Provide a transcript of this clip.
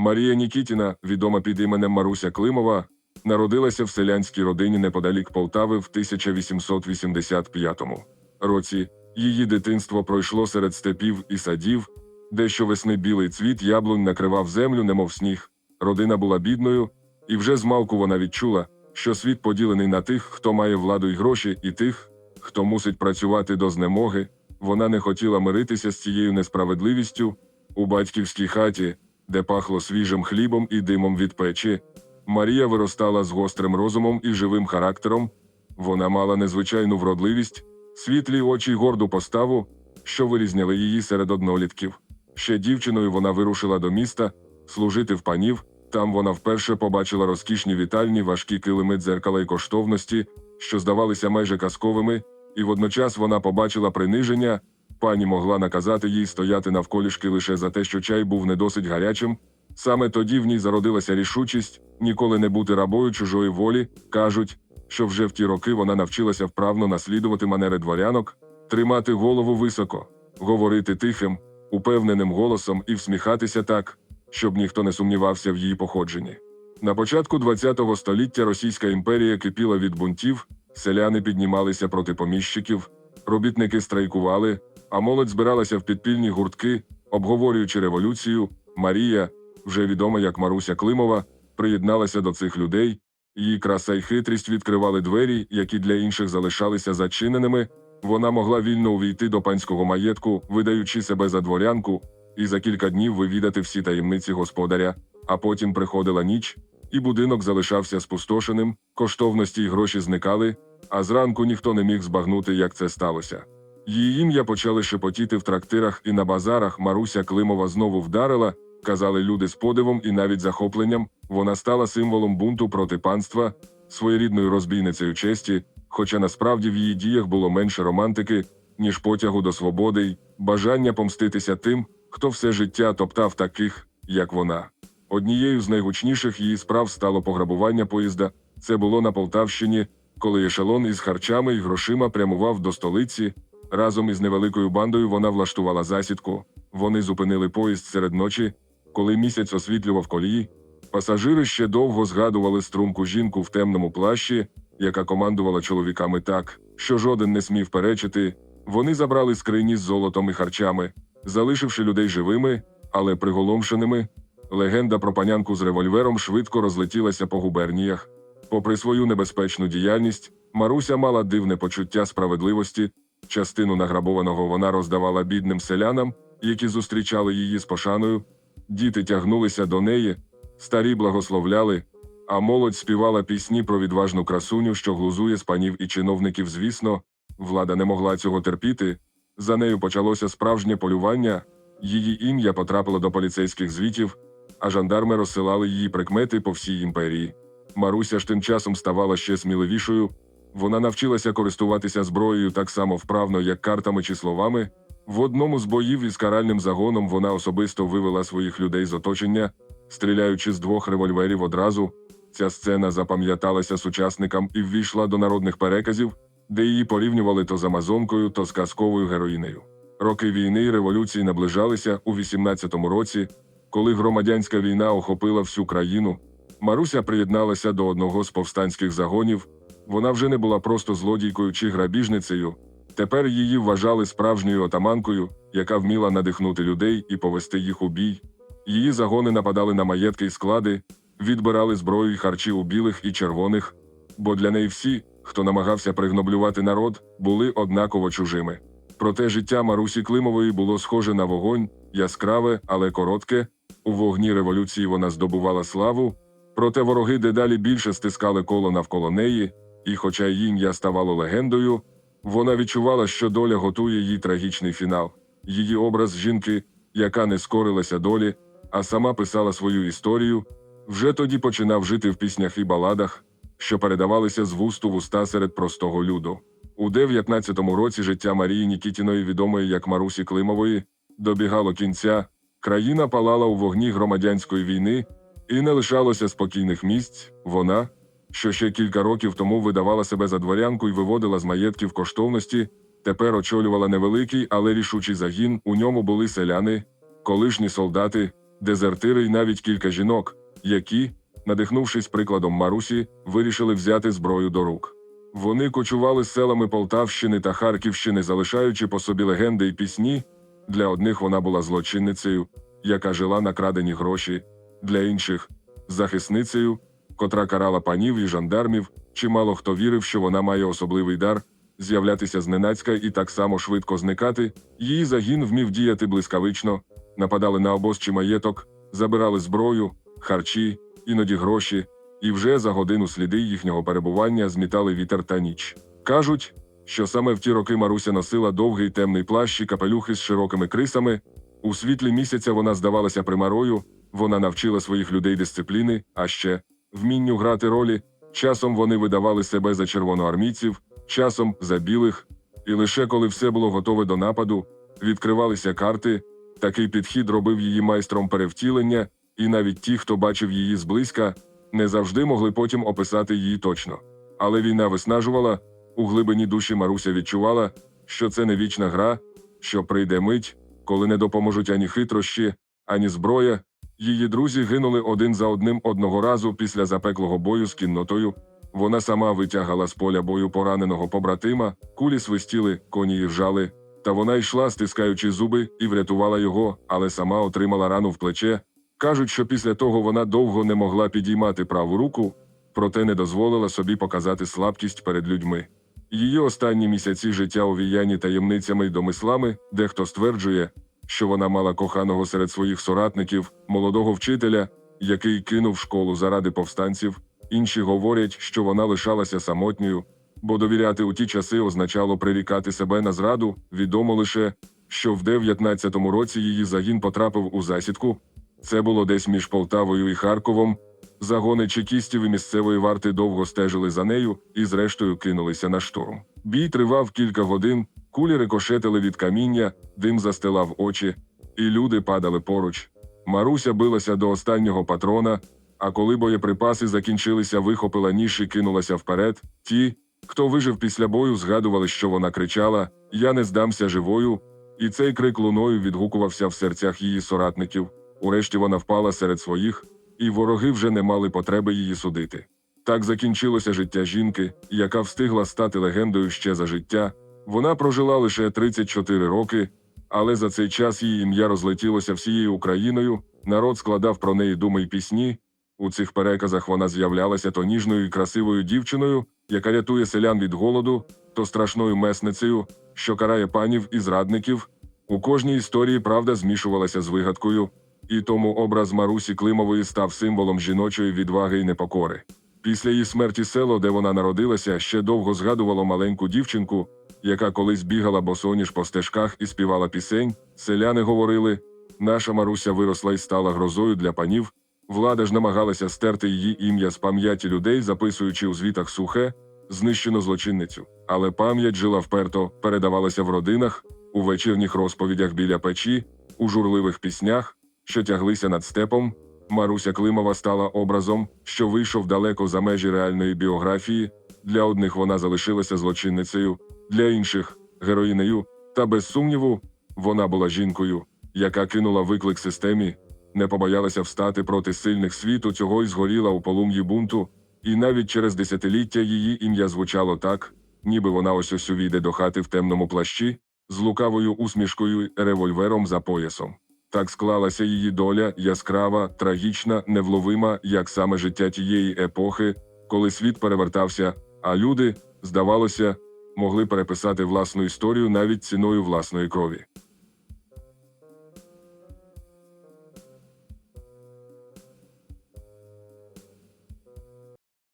Марія Нікітіна, відома під іменем Маруся Климова, народилася в селянській родині неподалік Полтави в 1885 році. Її дитинство пройшло серед степів і садів, де щовесни білий цвіт яблунь накривав землю, немов сніг. Родина була бідною, і вже змалку вона відчула, що світ поділений на тих, хто має владу й гроші, і тих, хто мусить працювати до знемоги. Вона не хотіла миритися з цією несправедливістю у батьківській хаті, де пахло свіжим хлібом і димом від печі. Марія виростала з гострим розумом і живим характером. Вона мала незвичайну вродливість, світлі очі й горду поставу, що вирізняли її серед однолітків. Ще дівчиною вона вирушила до міста служити в панів. Там вона вперше побачила розкішні вітальні, важкі килими дзеркала й коштовності, що здавалися майже казковими, і водночас вона побачила приниження. Пані могла наказати їй стояти навколішки лише за те, що чай був не досить гарячим. Саме тоді в ній зародилася рішучість ніколи не бути рабою чужої волі. кажуть, що вже в ті роки вона навчилася вправно наслідувати манери дворянок, тримати голову високо, говорити тихим, упевненим голосом і всміхатися так, щоб ніхто не сумнівався в її походженні. На початку ХХ століття Російська імперія кипіла від бунтів, селяни піднімалися проти поміщиків, робітники страйкували, а молодь збиралася в підпільні гуртки, обговорюючи революцію. Марія, вже відома як Маруся Климова, приєдналася до цих людей. Її краса й хитрість відкривали двері, які для інших залишалися зачиненими. Вона могла вільно увійти до панського маєтку, видаючи себе за дворянку, і за кілька днів вивідати всі таємниці господаря. А потім приходила ніч, і будинок залишався спустошеним, коштовності й гроші зникали, а зранку ніхто не міг збагнути, як це сталося. Її ім'я почали шепотіти в трактирах і на базарах. Маруся Климова знову вдарила, казали люди з подивом і навіть захопленням. Вона стала символом бунту проти панства, своєрідною розбійницею честі, хоча насправді в її діях було менше романтики, ніж потягу до свободи й бажання помститися тим, хто все життя топтав таких, як вона. Однією з найгучніших її справ стало пограбування поїзда. Це було на Полтавщині, коли ешелон із харчами і грошима прямував до столиці. Разом із невеликою бандою вона влаштувала засідку. Вони зупинили поїзд серед ночі, коли місяць освітлював колії. Пасажири ще довго згадували струмку жінку в темному плащі, яка командувала чоловіками так, що жоден не смів перечити. Вони забрали скрині з золотом і харчами, залишивши людей живими, але приголомшеними. Легенда про панянку з револьвером швидко розлетілася по губерніях. Попри свою небезпечну діяльність, Маруся мала дивне почуття справедливості. Частину награбованого вона роздавала бідним селянам, які зустрічали її з пошаною. Діти тягнулися до неї, старі благословляли, а молодь співала пісні про відважну красуню, що глузує з панів і чиновників. Звісно, влада не могла цього терпіти. За нею почалося справжнє полювання. Її ім'я потрапило до поліцейських звітів, а жандарми розсилали її прикмети по всій імперії. Маруся ж тим часом ставала ще сміливішою. Вона навчилася користуватися зброєю так само вправно, як картами чи словами. В одному з боїв із каральним загоном вона особисто вивела своїх людей з оточення, стріляючи з двох револьверів одразу. Ця сцена запам'яталася сучасникам і ввійшла до народних переказів, де її порівнювали то з амазонкою, то з казковою героїнею. Роки війни й революції наближалися у 18-му році, коли громадянська війна охопила всю країну. Маруся приєдналася до одного з повстанських загонів. Вона вже не була просто злодійкою чи грабіжницею. Тепер її вважали справжньою отаманкою, яка вміла надихнути людей і повести їх у бій. Її загони нападали на маєтки й склади, відбирали зброю й харчі у білих і червоних, бо для неї всі, хто намагався пригноблювати народ, були однаково чужими. Проте життя Марусі Климової було схоже на вогонь, яскраве, але коротке. У вогні революції вона здобувала славу, проте вороги дедалі більше стискали коло навколо неї, і, хоча її ставало легендою, вона відчувала, що доля готує їй трагічний фінал. Її образ жінки, яка не скорилася долі, а сама писала свою історію, вже тоді починав жити в піснях і баладах, що передавалися з вусту в уста серед простого люду. У 19-му році життя Марії Нікітіної, відомої як Марусі Климової, добігало кінця. Країна палала у вогні громадянської війни, і не лишалося спокійних місць. Вона, що ще кілька років тому видавала себе за дворянку і виводила з маєтків коштовності, тепер очолювала невеликий, але рішучий загін. У ньому були селяни, колишні солдати, дезертири і навіть кілька жінок, які, надихнувшись прикладом Марусі, вирішили взяти зброю до рук. Вони кочували селами Полтавщини та Харківщини, залишаючи по собі легенди і пісні. Для одних вона була злочинницею, яка жила на крадені гроші, для інших захисницею, котра карала панів і жандармів, чимало хто вірив, що вона має особливий дар з'являтися зненацька і так само швидко зникати. Її загін вмів діяти блискавично, нападали на обоз чи маєток, забирали зброю, харчі, іноді гроші, і вже за годину сліди їхнього перебування змітали вітер та ніч. Кажуть, що саме в ті роки Маруся носила довгий темний плащ і капелюхи з широкими крисами. У світлі місяця вона здавалася примарою, вона навчила своїх людей дисципліни, а ще вмінню грати ролі. Часом вони видавали себе за червоноармійців, часом за білих, і лише коли все було готове до нападу, відкривалися карти. Такий підхід робив її майстром перевтілення, і навіть ті, хто бачив її зблизька, не завжди могли потім описати її точно. Але війна виснажувала, у глибині душі Маруся відчувала, що це не вічна гра, що прийде мить, коли не допоможуть ані хитрощі, ані зброя. Її друзі гинули один за одним одного разу після запеклого бою з кіннотою. Вона сама витягала з поля бою пораненого побратима, кулі свистіли, коні іржали, та вона йшла, стискаючи зуби, і врятувала його, але сама отримала рану в плече. Кажуть, що після того вона довго не могла підіймати праву руку, проте не дозволила собі показати слабкість перед людьми. Її останні місяці життя овіяні таємницями й домислами, дехто стверджує, що вона мала коханого серед своїх соратників, молодого вчителя, який кинув школу заради повстанців. Інші говорять, що вона лишалася самотньою, бо довіряти у ті часи означало прирікати себе на зраду. Відомо лише, що в 19-му році її загін потрапив у засідку. Це було десь між Полтавою і Харковом. Загони чекістів і місцевої варти довго стежили за нею і, зрештою, кинулися на штурм. Бій тривав кілька годин, кулі рикошетили від каміння, дим застилав очі, і люди падали поруч. Маруся билася до останнього патрона, а коли боєприпаси закінчилися, вихопила ніж і кинулася вперед. Ті, хто вижив після бою, згадували, що вона кричала: Я не здамся живою. І цей крик луною відгукувався в серцях її соратників. Урешті вона впала серед своїх, і вороги вже не мали потреби її судити. Так закінчилося життя жінки, яка встигла стати легендою ще за життя. Вона прожила лише 34 роки, але за цей час її ім'я розлетілося всією Україною. Народ складав про неї думи й пісні. У цих переказах вона з'являлася то ніжною і красивою дівчиною, яка рятує селян від голоду, то страшною месницею, що карає панів і зрадників. У кожній історії правда змішувалася з вигадкою, і тому образ Марусі Климової став символом жіночої відваги й непокори. Після її смерті село, де вона народилася, ще довго згадувало маленьку дівчинку, яка колись бігала босоніж по стежках і співала пісень. Селяни говорили: наша Маруся виросла і стала грозою для панів. Влада ж намагалася стерти її ім'я з пам'яті людей, записуючи у звітах сухе, знищено злочинницю. Але пам'ять жила вперто, передавалася в родинах, у вечірніх розповідях біля печі, у журливих піснях, що тяглися над степом. Маруся Климова стала образом, що вийшов далеко за межі реальної біографії. Для одних вона залишилася злочинницею, для інших героїнею. Та без сумніву, вона була жінкою, яка кинула виклик системі, не побоялася встати проти сильних світу цього й згоріла у полум'ї бунту, і навіть через десятиліття її ім'я звучало так, ніби вона ось ось увійде до хати в темному плащі, з лукавою усмішкою й револьвером за поясом. Так склалася її доля яскрава, трагічна, невловима, як саме життя тієї епохи, коли світ перевертався, а люди, здавалося, могли переписати власну історію навіть ціною власної крові.